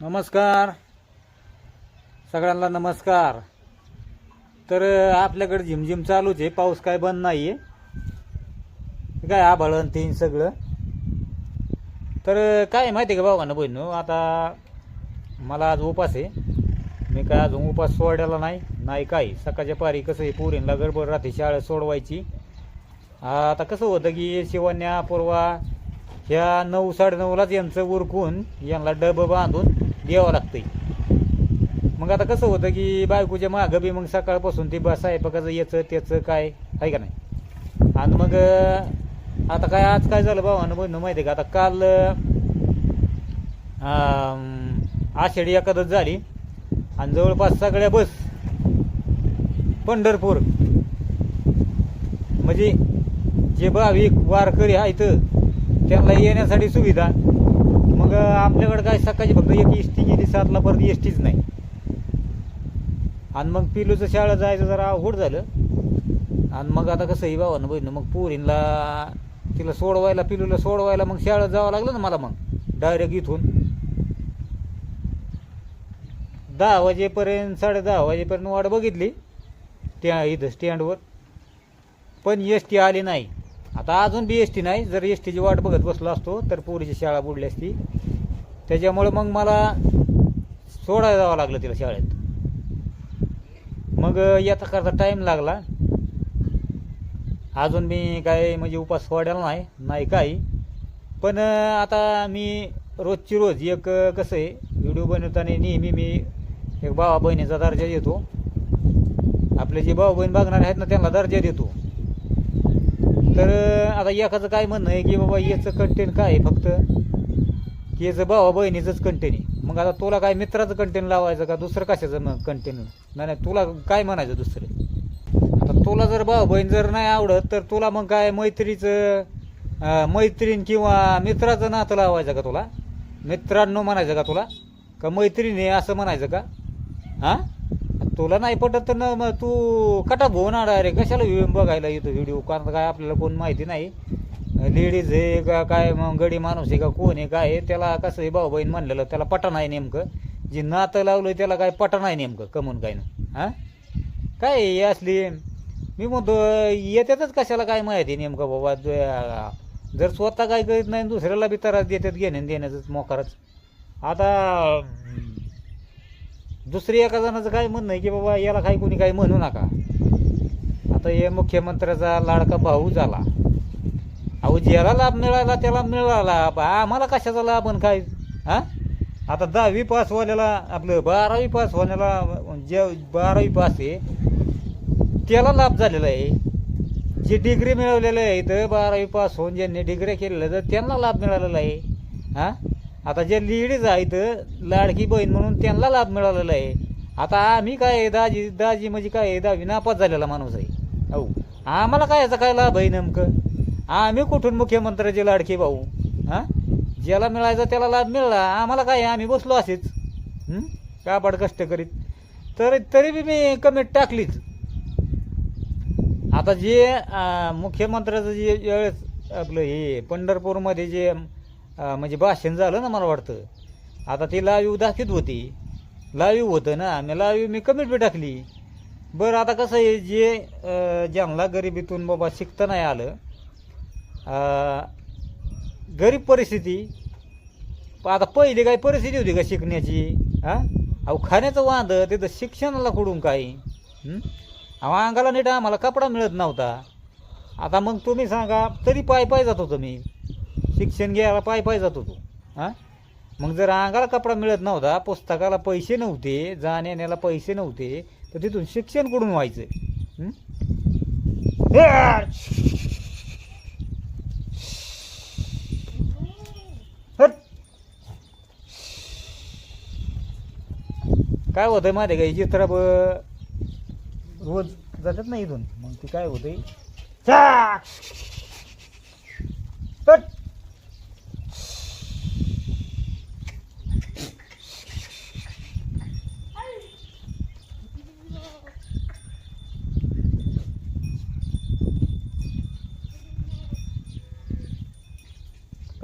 नमस्कार. सगळ्यांना नमस्कार. तर आपल्याकडे झिमझिम चालूच आहे. पाऊस काय बंद नाही आहे काय आभाळण तीन सगळं. तर काय आहे माहिती आहे का भावानं बहिणू आता मला आज उपास आहे. मी काय अजून उपास सोडायला नाही. नाही काही सकाळच्या पारी कसं आहे पोरींना गडबड राहते शाळा सोडवायची. आता कसं होतं की शिवण्या पूर्वा ह्या नऊ साडेनऊलाच यांचं उरकून यांना डबं बांधून द्यावं आहे मग आता कसं होतं की बायकोच्या मागं बी मग सकाळपासून ती बस आहे बघायचं याचं त्याचं काय आहे का नाही? आणि मग आता काय आज काय झालं भावानं बहिणं माहिती आहे का? आता काल आषाढी एकादच झाली. आणि जवळपास सगळ्या बस पंढरपूर. म्हणजे जे भाविक वारकरी आहेत त्यांना येण्यासाठी सुविधा. मग आपल्याकडं काय सकाळची फक्त एक एस टी गेली सातला परत एस टीच नाही. आणि मग पिलूचं शाळा जायचं जरा अवघड झालं. आणि मग आता कसं आहे भावानं बहिणं मग पोरींला तिला सोडवायला पिलूला सोडवायला मग शाळेत जावं लागलं ना मला मग डायरेक्ट इथून. दहा वाजेपर्यंत साडे दहा वाजेपर्यंत वाट बघितली त्या इथं स्टँडवर पण एस टी आली नाही. आता अजून बी एस टी नाही. जर एस टीची वाट बघत बसलो असतो तर पोरीची शाळा बुडली असती. त्याच्यामुळं मग मला सोडायला जावं लागलं तिला शाळेत. मग येता करता टाईम लागला. अजून मी काय म्हणजे उपास सोडायला नाही नाही काही. पण आता मी रोजची रोज एक कसं आहे व्हिडिओ बनवताना नेहमी मी एक भावा बहिणीचा दर्जा देतो. आपले जे भाऊ बहीण बघणारे आहेत ना त्यांना दर्जा देतो. तर आता एकाचं काय म्हणणं आहे की बाबा याचं कंटेंट काय आहे फक्त? की याचं भावा बहिणीचंच कंटेंट आहे. मग आता तुला काय मित्राचं कंटेंट लावायचं का? दुसरं कशाचं मग कंटेंट नाही नाही तुला काय म्हणायचं दुसरं? आता तुला जर भाऊ बहीण जर नाही आवडत तर तुला मग काय मैत्रीचं मैत्रीण किंवा मित्राचं नातं लावायचं का तुला? मित्रांनो म्हणायचं का तुला? का मैत्रीण असं म्हणायचं का? हां? तुला नाही पटत तर न मग तू कटा भोवणार अरे कशाला व्हिडिओ बघायला येतो व्हिडिओ कारण काय आपल्याला कोण माहिती नाही. लेडीज आहे का काय मग गडी माणूस आहे का कोण आहे काय आहे त्याला कसं आहे भाऊ बहीण म्हणलेलं त्याला पटा नाही नेमकं. जे नातं लावलं त्याला काय पटा नाही नेमकं कमून काय ना हां? काय असली? मी म्हणतो येतातच कशाला काय माहिती नेमकं बाबा? जर स्वतः काय करीत नाही दुसऱ्याला बी त्रास देतात घेण्या देण्याचंच मोकारच. आता दुसरी एका जणाचं काय म्हणणं आहे की बाबा याला काही कोणी काही म्हणू नका. आता हे मुख्यमंत्र्याचा लाडका भाऊ झाला. अहो ज्याला लाभ मिळाला त्याला मिळाला. बा आम्हाला कशाचा लाभ आणि काय? हा? आता दहावी पास व्हायला आपलं बारावी पास होण्याला जे बारावी पास आहे त्याला लाभ झालेला आहे. जे डिग्री मिळवलेलं आहे तर बारावी पास होऊन ज्यांनी डिग्री केलेल्या तर त्यांना लाभ मिळालेला आहे. हां? आता जे लेडीज आहेत लाडकी बहीण म्हणून त्यांना लाभ मिळालेला आहे. आता आम्ही काय आहे, दाजी दाजी म्हणजे काय आहे, दहावी नापास झालेला माणूस आहे. अहो आम्हाला काय याचा काय लाभ आहे नेमकं? आम्ही कुठून मुख्यमंत्र्याचे लाडके भाऊ? हां? ज्याला मिळायचा त्याला लाभ मिळाला. आम्हाला काय आम्ही बसलो असेच. हं? काबाड कष्ट करीत. तर तरी बी मी कमेंट टाकलीच. आता जे मुख्यमंत्र्याचं जे वेळेस आपलं हे पंढरपूरमध्ये जे म्हणजे भाषण झालं ना मला वाटतं. आता ती लाईव्ह दाखवत होती. लाईव्ह होतं ना. मी लाईव्ह मी कमेंट बी टाकली. बरं आता कसं आहे जे ज्यांना गरिबीतून बाबा शिकता नाही आलं गरीब परिस्थिती आता पहिली काय परिस्थिती होती का शिकण्याची? हां? अहो खाण्याचं वाद तिथं शिक्षणाला कुडून काही? अहो अंगाला नीट आम्हाला कपडा मिळत नव्हता. आता मग तुम्ही सांगा तरी पाय पाय जात होतो मी. शिक्षण घ्यायला पाय पाय जात होतो हां? मग जर अंगाला कपडा मिळत नव्हता पुस्तकाला पैसे नव्हते जाण्या येण्याला पैसे नव्हते तर तिथून शिक्षण कुठून व्हायचं? हट. काय होतंय माहिती आहे का चित्र रोज जातात ना इथून. मग ते काय होतंय?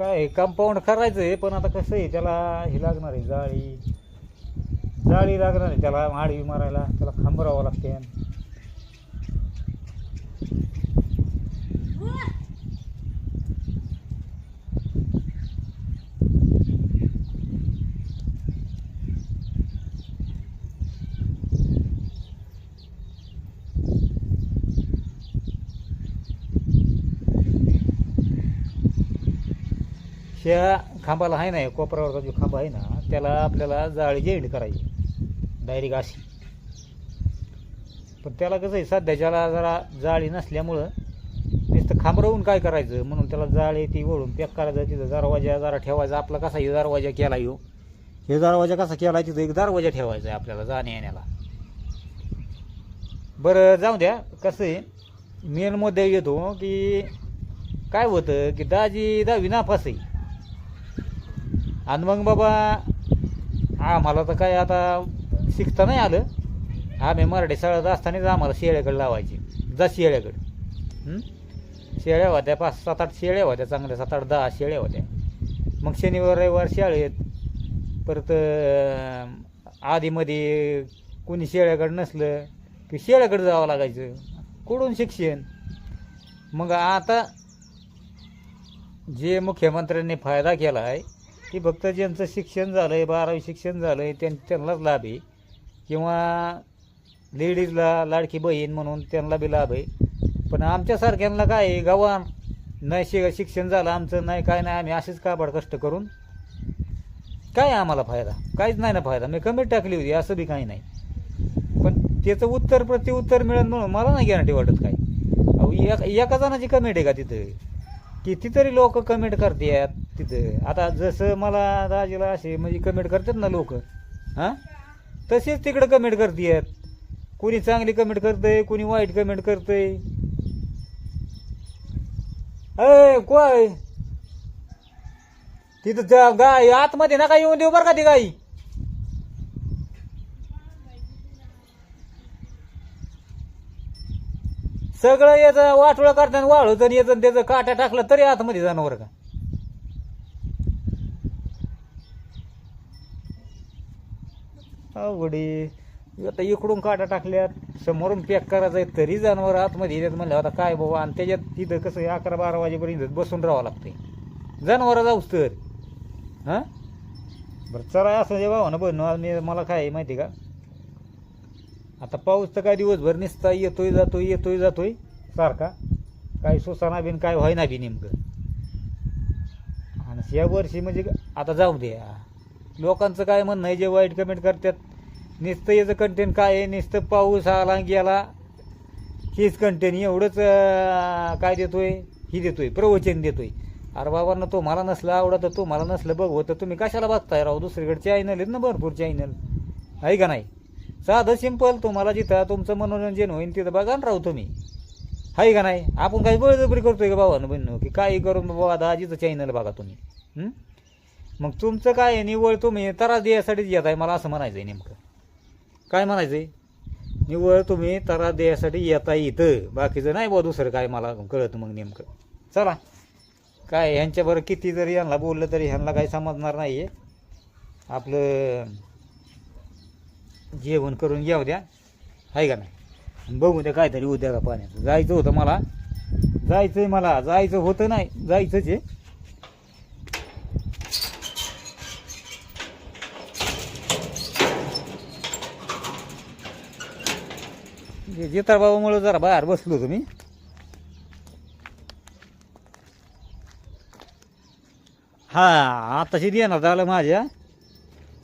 काय कंपाऊंड करायचं आहे पण आता कसं आहे त्याला हे लागणार आहे जाळी. जाळी लागणार आहे त्याला माडवी मारायला त्याला खांबरावं लागते. त्या खांबाला आहे ना कोपरावरचा जो खांबा आहे ना त्याला आपल्याला जाळी जेंड करायची. डायरेक्ट अशी. पण त्याला कसं आहे सध्याच्याला जरा जाळी नसल्यामुळं नुसतं राहून काय करायचं? म्हणून त्याला जाळी ती ओढून पॅक करायचं तिथं दरवाजा जरा ठेवायचा. आपला कसा हे दरवाजा केला येऊ हे दरवाजा कसा केला तिथं एक दरवाजा ठेवायचा आहे आपल्याला जाण्या येण्याला बरं जाऊ द्या. कसं आहे मेन मुद्दा येतो की काय होतं की दाजी दहावी नापास आहे. आणि मग बाबा आम्हाला तर काय आता शिकता नाही आलं. आम्ही मराठी शाळेत असतानाच आम्हाला शेळ्याकडे लावायची. जा शेळ्याकडे. शेळ्या होत्या पाच सात आठ शेळ्या होत्या चांगल्या सात आठ दहा शेळ्या होत्या. मग शनिवार रविवार शाळेत परत आधीमध्ये कोणी शेळ्याकडे नसलं की शेळ्याकडे जावं लागायचं. कुठून शिक्षण? मग आता जे मुख्यमंत्र्यांनी फायदा केला आहे की फक्त ज्यांचं शिक्षण झालं आहे बारावी शिक्षण झालं आहे त्यां त्यांनाच लाभ आहे. किंवा लेडीजला लाडकी बहीण म्हणून त्यांना बी लाभ आहे. पण आमच्यासारख्यांना काय आहे गव्हाण नाही शि शिक्षण झालं आमचं नाही काय नाही आम्ही असेच काबाड कष्ट करून काय आम्हाला फायदा? काहीच नाही ना फायदा. मी कमी टाकली होती असं बी काही नाही. पण त्याचं उत्तर प्रत्युत्तर मिळेल म्हणून मला नाही गॅरंटी वाटत काय. अहो एका जणाची कमेंट आहे का तिथं? कितीतरी लोक कमेंट करतात. तिथं. आता जसं मला दाजीला असे म्हणजे कमेंट करतात ना लोक हां? तसेच तिकडं कमेंट करतात कोणी चांगली कमेंट करतंय कोणी वाईट कमेंट करतंय. अय कोय तिथं गाय आतमध्ये नका येऊन देऊ बरं का ती गाई. सगळं याचं वाटोळं करताना वाळवतं याचं त्याचं काट्या टाकलं तरी आतमध्ये जनावर का. अवघडे आता इकडून काटा टाकल्यात समोरून पॅक करायचं आहे तरी जनावर आतमध्ये येतात म्हणलं आता काय बाबा आणि त्याच्यात तिथं कसं आहे, अकरा बारा वाजेपर्यंत बसून राहावं लागतंय. जनावर जाऊच तर. हां? बरं चला असं जे भावा ना बनव मी मला काय आहे माहिती आहे का? आता पाऊस तर काय दिवसभर निसता येतोय जातोय येतोय जातोय सारखा. काय सुसाना बिन काय व्हायना बी नेमकं. आणि या वर्षी म्हणजे आता जाऊ द्या. लोकांचं काय म्हणणं आहे? जे वाईट कमेंट करतात. नुसतं याचं कंटेंट काय आहे? नुसतं पाऊस आला गेला. हेच कंटेंट एवढंच काय काय देतोय? ही देतोय. प्रवचन देतोय. अरे बाबांना मला नसलं आवडत तर तुम्हाला नसलं बघवत तर तुम्ही कशाला बघताय राव? दुसरीकडचे चॅनल आहेत ना भरपूर चॅनल आहे का नाही? साधं सिंपल तुम्हाला जिथं तुमचं मनोरंजन होईल तिथं बघा ना राव तुम्ही. आहे का नाही? आपण काही बळजबरी करतोय का भावानं बहिण की काही करून बाबा दाजीचं चॅनल बघा तुम्ही. हं? मग तुमचं काय आहे? निवळ तुम्ही त्रास देण्यासाठीच येत आहे मला असं म्हणायचं आहे नेमकं. काय म्हणायचं आहे निवळ तुम्ही त्रास द्यायसाठी येता इथं. बाकीचं नाही बुवा दुसरं काय मला कळत मग नेमकं. चला. काय ह्यांच्याबरोबर किती जरी यांना बोललं तरी ह्यांना काही समजणार नाही आहे आपलं जेवण करून घ्या द्या. आहे का नाही? बघू द्या काहीतरी उद्या का पाण्याचं. जायचं होतं मला. जायचं आहे मला. जायचं होतं नाही. जायचंच आहे. जिताबाबामुळं जरा बाहेर बसलो होतो मी. हा आताशी देणार झालं माझ्या.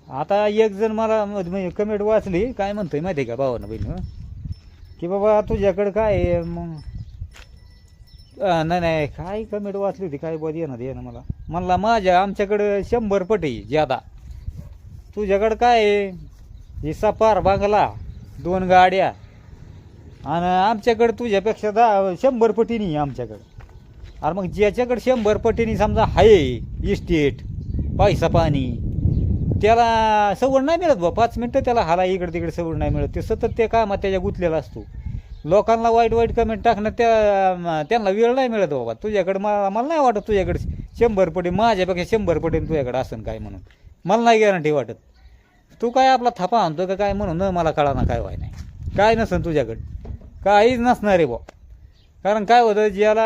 आता एक जण मला म्हणजे कमेंट वाचली. काय म्हणतोय माहिती आहे का भावानं बहिण? की बाबा तुझ्याकडं काय आहे? मग नाही नाही काय कमेंट वाचली होती? काय बोध येणार येणं मला. म्हणला माझ्या आमच्याकडं शंभर पटी ज्यादा. तुझ्याकडं काय आहे? ही सपार बांगला दोन गाड्या. आणि आमच्याकडं तुझ्यापेक्षा दहा शंभर पटीनी आहे आमच्याकडं. अरे मग ज्याच्याकडे शंभर पटीनी समजा आहे इस्टेट पैसा पाणी त्याला सवड नाही मिळत बा पाच मिनटं त्याला हाला इकडे तिकडे सवड नाही मिळत. ते सतत ते कामात त्याच्या गुंतलेला असतो. लोकांना वाईट वाईट कमेंट टाकणं त्या त्यांना वेळ नाही मिळत बाबा तुझ्याकडे मला मला नाही वाटत तुझ्याकडे शंभर पटी माझ्यापेक्षा शंभर पटीने तुझ्याकडे असन काय म्हणून. मला नाही गॅरंटी वाटत. तू काय आपला थापा आणतो का काय म्हणून? न मला कळा ना काय व्हाय नाही. काय नसन तुझ्याकडं. काहीच नसणार रे बुवा कारण काय होतं ज्याला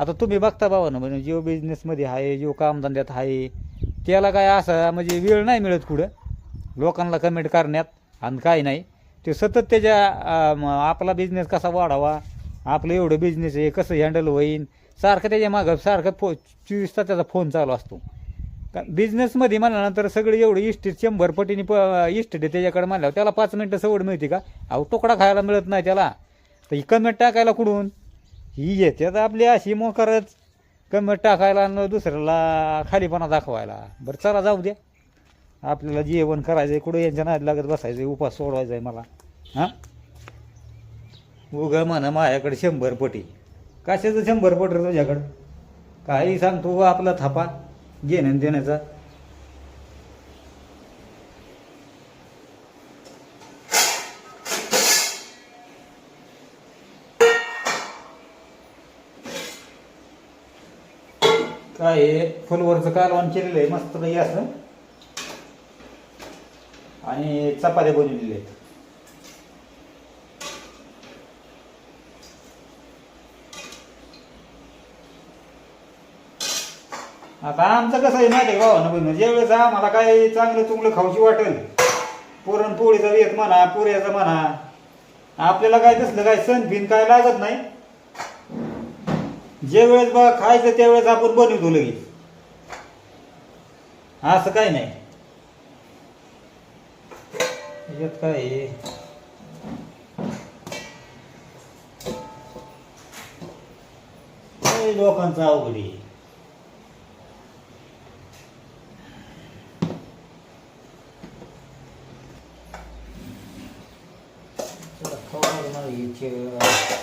आता तुम्ही बघता बाबा ना म्हणजे जिओ बिझनेसमध्ये आहे जिओ कामधंद्यात आहे त्याला काय असं म्हणजे वेळ नाही मिळत कुठं. लोकांना कमेंट करण्यात आणि काय नाही. ते सतत त्याच्या आपला बिझनेस कसा वाढावा आपलं एवढं बिझनेस आहे कसं हँडल होईन सारखं त्याच्या मागं सारखं फो चोवीस तास त्याचा फोन चालू असतो. का बिझनेसमध्ये तर सगळं एवढं इस्टेट शंभर पटीने प इस्टेट आहे त्याच्याकडे म्हणल्यावर त्याला पाच मिनटं सवड मिळते का? अहो तुकडा खायला मिळत नाही त्याला. तर ही कमेंट टाकायला कुठून? ही येते आपली अशी मोकरच. कमेंट टाकायला आणि दुसऱ्याला खालीपणा दाखवायला. बरं चला जाऊ द्या. आपल्याला जेवण करायचं आहे कुठं यांच्या नाद लागत बसायचं आहे उपास सोडवायचा आहे मला. हां? उगा म्हणा माझ्याकडे शंभर पटी. कशाचं शंभर पट रे तुझ्याकडं? काही सांगतो आपला थापा. घेण्यान देण्याचा काय फुलवरचं कालवण केलेलं आहे मस्त काही असं. आणि चपात्या बनवलेल्या आहेत. आता आमचं कसं आहे माहिती का भावानं बहिणं? ज्यावेळेस आम्हाला काय चांगलं चुंगलं खाऊची वाटेल. पुरणपोळीचा वेत म्हणा पुऱ्याचा म्हणा आपल्याला काय तसलं काय सण फिन काय लागत नाही. जे वेळेस बा खायचं त्यावेळेस आपण बनवतो लगेच. असं काय नाही. यात काय आहे? लय अवघड आहे चला, खाऊ लागणार हिचे.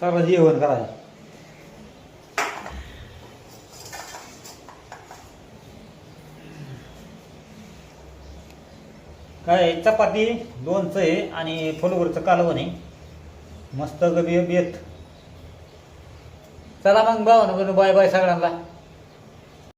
चला जेवण करायचं काय चपाती लोणचं आहे आणि फुलवरचं कालवण आहे. मस्त गबी बेत चला मग भाऊ बाय बाय सगळ्यांना.